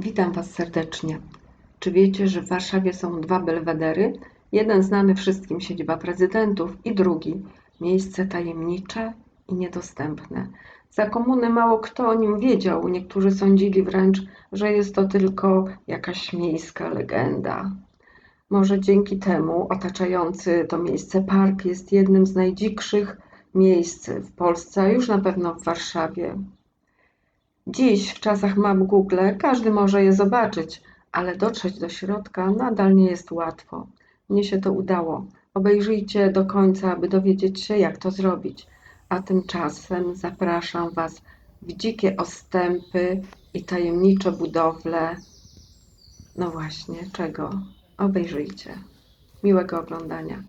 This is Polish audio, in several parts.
Witam Was serdecznie. Czy wiecie, że w Warszawie są dwa belwedery? Jeden znany wszystkim siedziba prezydentów i drugi miejsce tajemnicze i niedostępne. Za komuny mało kto o nim wiedział. Niektórzy sądzili wręcz, że jest to tylko jakaś miejska legenda. Może dzięki temu otaczający to miejsce park jest jednym z najdzikszych miejsc w Polsce, a już na pewno w Warszawie. Dziś, w czasach map Google, każdy może je zobaczyć, ale dotrzeć do środka nadal nie jest łatwo. Mnie się to udało. Obejrzyjcie do końca, aby dowiedzieć się, jak to zrobić. A tymczasem zapraszam Was w dzikie ostępy i tajemnicze budowle. No właśnie, czego? Obejrzyjcie. Miłego oglądania.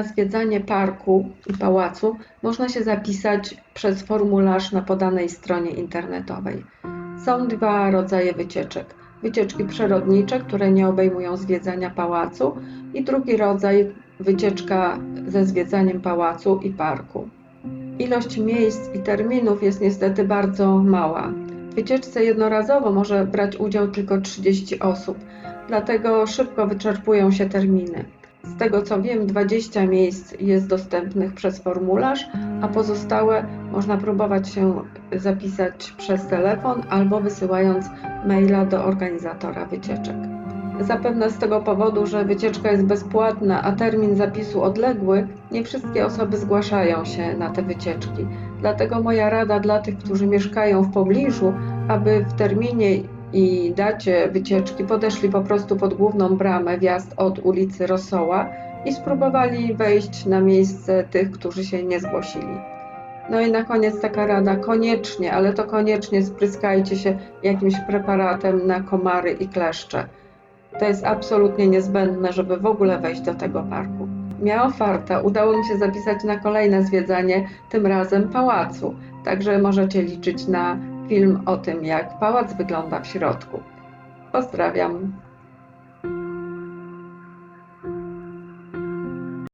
Na zwiedzanie parku i pałacu można się zapisać przez formularz na podanej stronie internetowej. Są dwa rodzaje wycieczek. Wycieczki przyrodnicze, które nie obejmują zwiedzania pałacu i drugi rodzaj wycieczka ze zwiedzaniem pałacu i parku. Ilość miejsc i terminów jest niestety bardzo mała. W wycieczce jednorazowo może brać udział tylko 30 osób, dlatego szybko wyczerpują się terminy. Z tego co wiem, 20 miejsc jest dostępnych przez formularz, a pozostałe można próbować się zapisać przez telefon albo wysyłając maila do organizatora wycieczek. Zapewne z tego powodu, że wycieczka jest bezpłatna, a termin zapisu odległy, nie wszystkie osoby zgłaszają się na te wycieczki. Dlatego moja rada dla tych, którzy mieszkają w pobliżu, aby w terminie i dacie wycieczki podeszli po prostu pod główną bramę wjazd od ulicy Rosoła i spróbowali wejść na miejsce tych, którzy się nie zgłosili. No i na koniec taka rada, koniecznie, ale to koniecznie spryskajcie się jakimś preparatem na komary i kleszcze. To jest absolutnie niezbędne, żeby w ogóle wejść do tego parku. Miała farta, udało mi się zapisać na kolejne zwiedzanie, tym razem pałacu. Także możecie liczyć na film o tym, jak pałac wygląda w środku. Pozdrawiam.